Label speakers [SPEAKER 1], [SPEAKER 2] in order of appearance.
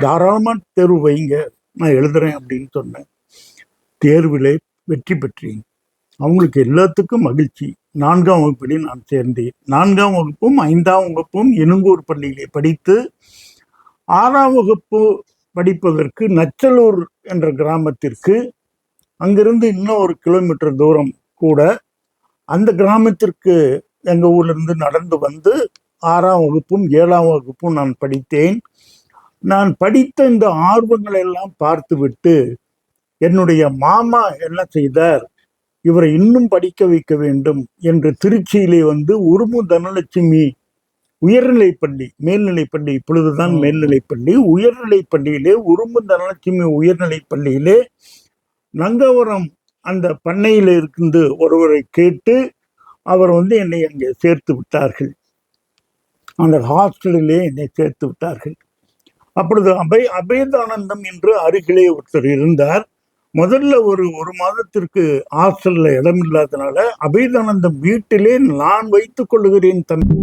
[SPEAKER 1] தாராளமாக தேர்வு வைங்க. நான் எழுதுறேன் அப்படின்னு சொன்னேன். தேர்விலே வெற்றி பெற்றேன். அவங்களுக்கு எல்லாத்துக்கும் மகிழ்ச்சி. நான்காம் வகுப்பிலே நான் சேர்ந்தேன். நான்காம் வகுப்பும் ஐந்தாம் வகுப்பும் இனுங்கூர் பள்ளியிலே படித்து ஆறாம் வகுப்பு படிப்பதற்கு நச்சலூர் என்ற கிராமத்திற்கு அங்கிருந்து இன்னும் ஒரு கிலோமீட்டர் தூரம் கூட அந்த கிராமத்திற்கு எங்கள் ஊர்லேருந்து நடந்து வந்து ஆறாம் வகுப்பும் ஏழாம் வகுப்பும் நான் படித்தேன். நான் படித்த இந்த ஆர்வங்களை எல்லாம் பார்த்துவிட்டு என்னுடைய மாமா என்ன செய்தார்? இவரை இன்னும் படிக்க வைக்க வேண்டும் என்று திருச்சியிலே வந்து உருமு தனலட்சுமி உயர்நிலைப்பள்ளி மேல்நிலைப்பள்ளி இப்பொழுதுதான். மேல்நிலைப்பள்ளி உயர்நிலைப்பள்ளியிலே உருமு தனலட்சுமி உயர்நிலைப்பள்ளியிலே நங்கவரம் அந்த பண்ணையில் இருந்து ஒருவரை கேட்டு அவர் வந்து என்னை அங்கே சேர்த்து விட்டார்கள். அந்த ஹாஸ்டலிலே என்னை சேர்த்து விட்டார்கள். அப்பொழுது அபய் அபேதானந்தம் என்று அருகிலே ஒருத்தர் இருந்தார். முதல்ல ஒரு ஒரு மாதத்திற்கு ஹாஸ்டல்ல இடம் இல்லாதனால அபேதானந்தம் வீட்டிலே நான் வைத்துக் கொள்ளுகிறேன் தம்பி